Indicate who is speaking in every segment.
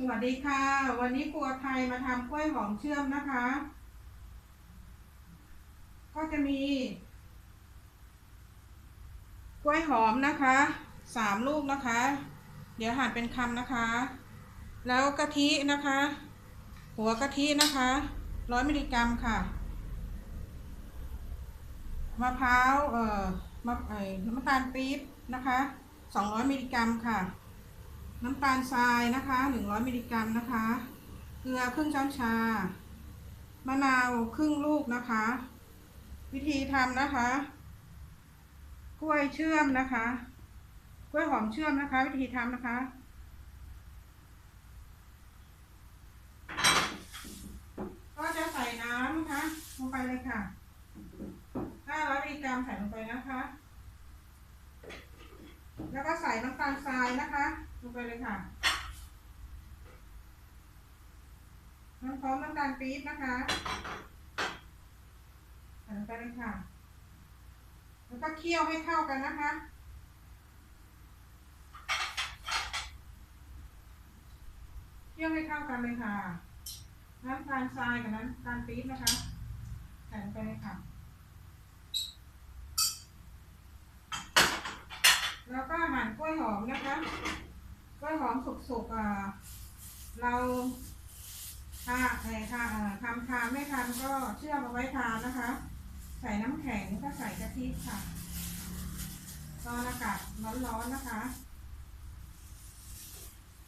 Speaker 1: สวัสดีค่ะ วันนี้ครัวไทยมาทำกล้วยหอมเชื่อมนะคะ ก็จะมี กล้วยหอมนะคะสามลูกนะคะ เดี๋ยวหั่นเป็นคำนะคะ แล้วกะทินะคะ หัวกะทินะคะร้อยมิลลิกรัมค่ะ มะพร้าวเอ่อมะเอ่อน้ำตาลปี๊บนะคะสองร้อยมิลลิกรัมค่ะ น้ำตาลทรายนะคะ 100 มิลลิกรัมนะคะ เกลือครึ่งช้อนชา มะนาวครึ่งลูกนะคะ วิธีทำนะคะ กล้วยเชื่อมนะคะ กล้วยหอมเชื่อมนะคะ วิธีทำนะคะ ก็จะใส่น้ำนะคะลงไปเลยค่ะ 500 มิลลิกรัมใส่ลงไปนะคะ แล้วก็ใส่น้ำตาลทรายนะคะ ลงไปเลยค่ะ น้ำพร้อมน้ำตาลปี๊บนะคะใส่ลงไปเลยค่ะ แล้วก็เคี่ยวให้เข้ากันนะคะเคี่ยวให้เข้ากันเลยค่ะ น้ำตาลทรายกับน้ำตาลปี๊บนะคะใส่ลงไปเลยค่ะ แล้วก็หั่นกล้วยหอมนะคะ กล้วย หอมสุกๆอ่าเราถ้าเอ่อถ้าทำทานไม่ทันก็เชื่อมเอาไว้ทานนะคะ ใส่น้ำแข็งก็ใส่กะทิค่ะตอนอากาศร้อนๆนะคะ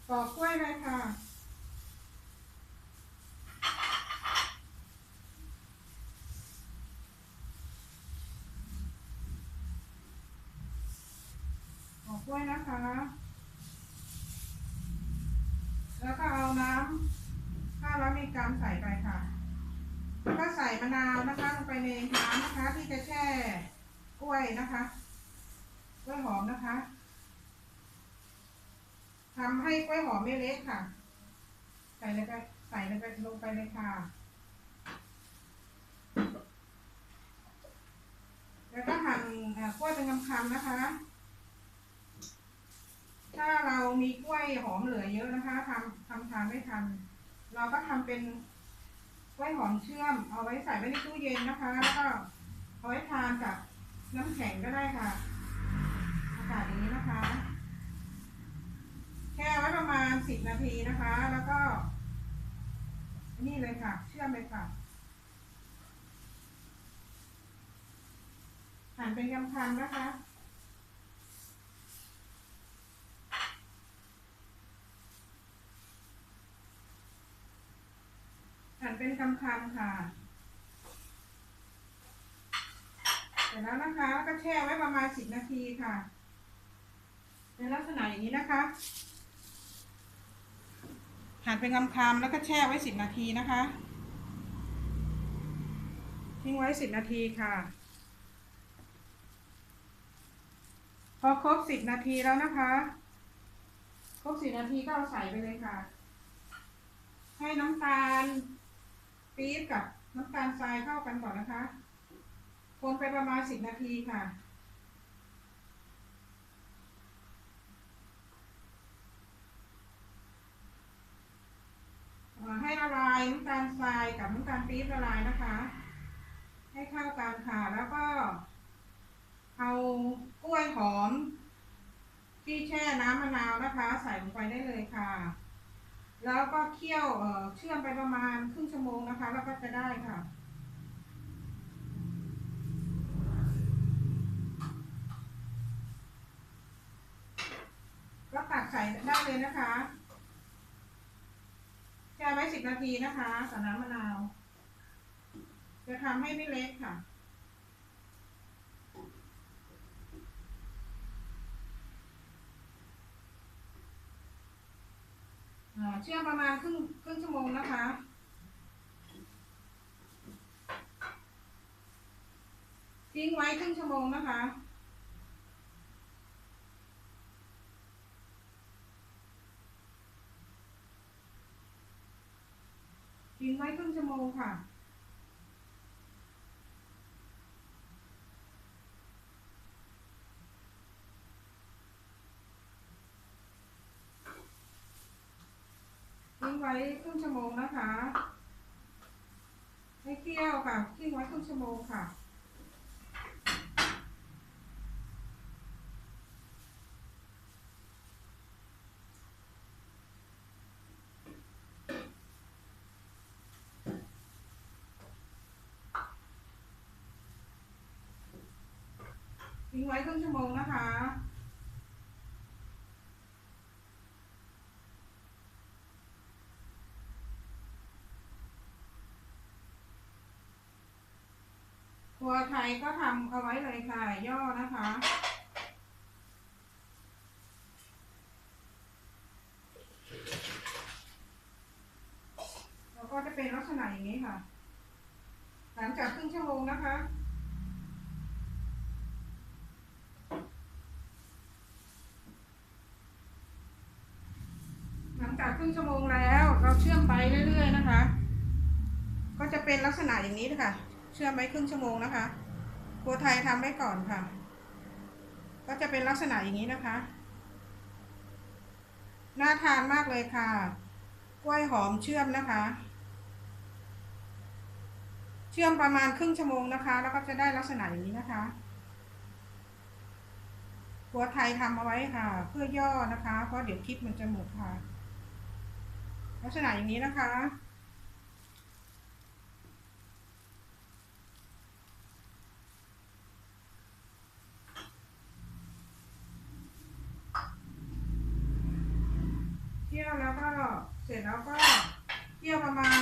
Speaker 1: ปอกกล้วยเลยค่ะปอกกล้วยนะคะ แล้วก็เอาน้ำ ใส่ไปค่ะแล้วก็ใส่มะนาวนะคะลงไปในน้ำนะคะ ที่จะแช่กล้วยนะคะกล้วยหอมนะคะทำให้กล้วยหอมไม่เละค่ะ ใส่เลยไปใส่เลยไปลงไปเลยค่ะ แล้วก็หั่นกล้วยเป็นคำๆนะคะ ถ้าเรามีกล้วยหอมเหลือเยอะนะคะทำทำทานไม่ทัน เราก็ทำเป็นกล้วยหอมเชื่อม เอาไว้ใส่ไว้ในตู้เย็นนะคะ แล้วก็เอาไว้ทานกับน้ำแข็งก็ได้ค่ะ อากาศอย่างนี้นะคะ แช่ไว้ประมาณสิบนาทีนะคะ แล้วก็ นี่เลยค่ะ เชื่อมเลยค่ะหั่นเป็นคำๆนะคะ เป็นคำๆค่ะ เสร็จแล้วนะคะแล้วก็แช่ไว้ประมาณสิบนาทีค่ะ ในลักษณะอย่างนี้นะคะ หั่นเป็นคำๆแล้วก็แช่ไว้สิบนาทีนะคะ ทิ้งไว้สิบนาทีค่ะ พอครบสิบนาทีแล้วนะคะ ครบสิบนาทีก็เอาใส่ไปเลยค่ะให้น้ำตาล ปี๊บกับน้ำตาลทรายเข้ากันก่อนนะคะ คนไปประมาณสิบนาทีค่ะให้ละลายน้ำตาลทรายกับน้ำตาลปี๊บละลายนะคะ ให้เข้ากันค่ะแล้วก็ เอากล้วยหอมที่แช่น้ำมะนาวนะคะ ใส่ลงไปได้เลยค่ะ แล้วก็เคี่ยวเชื่อมไปประมาณครึ่งชั่วโมงนะคะ แล้วก็จะได้ค่ะก็ตักใส่ได้เลยนะคะแช่ไว้สิบนาทีนะคะกับน้ำมะนาว จะทำให้ไม่เละค่ะ เชื่อมประมาณครึ่งครึ่งชั่วโมงนะคะ ทิ้งไว้ครึ่งชั่วโมงนะคะ ทิ้งไว้ครึ่งชั่วโมงค่ะ ไว้ครึ่งชั่วโมงนะคะ ให้เคี่ยวค่ะทิ้งไว้ครึ่งชั่วโมงค่ะทิ้งไว้ครึ่งชั่วโมงนะคะ ครัวไทยก็ทำเอาไว้เลยค่ะ ย่อนะคะ แล้วก็จะเป็นลักษณะอย่างนี้ค่ะ หลังจากครึ่งชั่วโมงนะคะหลังจากครึ่งชั่วโมงแล้วเราเชื่อมไปเรื่อยๆนะคะ ก็จะเป็นลักษณะอย่างนี้นะคะเชื่อมไว้ครึ่งชั่วโมงนะคะ ครัวไทยทำไว้ก่อนค่ะ ก็จะเป็นลักษณะอย่างนี้นะคะ น่าทานมากเลยค่ะ กล้วยหอมเชื่อมนะคะ เชื่อมประมาณครึ่งชั่วโมงนะคะ แล้วก็จะได้ลักษณะอย่างนี้นะคะครัวไทยทำเอาไว้ค่ะ เพื่อย่อนะคะ เพราะเดี๋ยวคลิปมันจะหมดค่ะ ลักษณะอย่างนี้นะคะ เที่ยวแล้วก็เสร็จแล้วก็เที่ยวประมาณ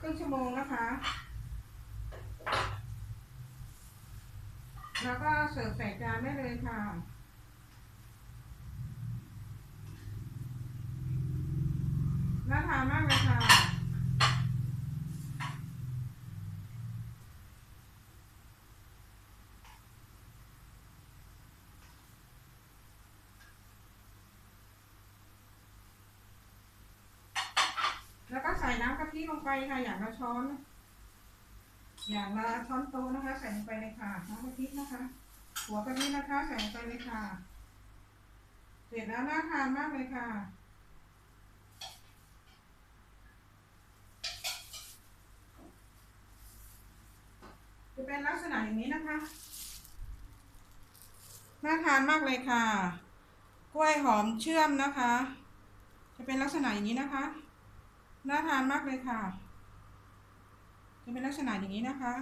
Speaker 1: ครึ่งชั่วโมงนะคะ แล้วก็ เสิร์ฟใส่จานได้เลยค่ะ น่าทานมากเลยค่ะ แล้วก็ใส่น้ำกะทิลงไปค่ะ อย่างละช้อน อย่างละช้อนโต๊ะนะคะ ใส่ลงไปเลยค่ะ น้ำกะทินะคะ หัวกะทินะคะใส่ลงไปเลยค่ะ เสร็จแล้วน่าทานมากเลยค่ะ จะเป็นลักษณะอย่างนี้นะคะ น่าทานมากเลยค่ะ กล้วยหอมเชื่อมนะคะ จะเป็นลักษณะอย่างนี้นะคะ น่าทานมากเลยค่ะ จะเป็นลักษณะอย่างนี้นะคะ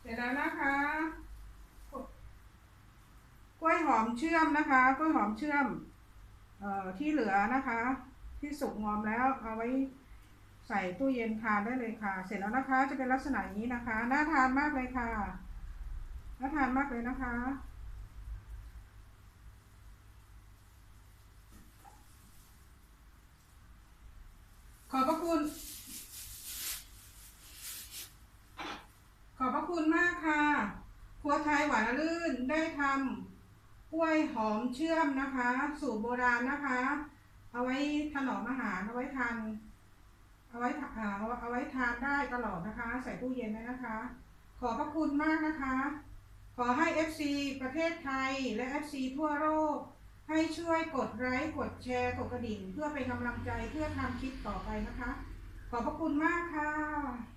Speaker 1: เสร็จแล้วนะคะ กล้วยหอมเชื่อมนะคะ กล้วยหอมเชื่อม เอ่อที่เหลือนะคะ ที่สุกงอมแล้วเอาไว้ใส่ตู้เย็นทานได้เลยค่ะ เสร็จแล้วนะคะจะเป็นลักษณะนี้นะคะ น่าทานมากเลยค่ะ น่าทานมากเลยนะคะ ขอบพระคุณ ขอบพระคุณมากค่ะ ครัวไทยหวานลื่นได้ทำกล้วยหอมเชื่อมนะคะ สูตรโบราณนะคะ เอาไว้ถนอมอาหารเอาไว้ทานเอาไว้เอาเอาไว้ทานได้ตลอดนะคะ ใส่ตู้เย็นได้นะคะ ขอพระคุณมากนะคะ ขอให้ FC ประเทศไทยและ FC ทั่วโลกให้ช่วยกดไลค์กดแชร์กดกระดิ่ง เพื่อเป็นกำลังใจเพื่อทำคลิปต่อไปนะคะ ขอบพระคุณมากค่ะ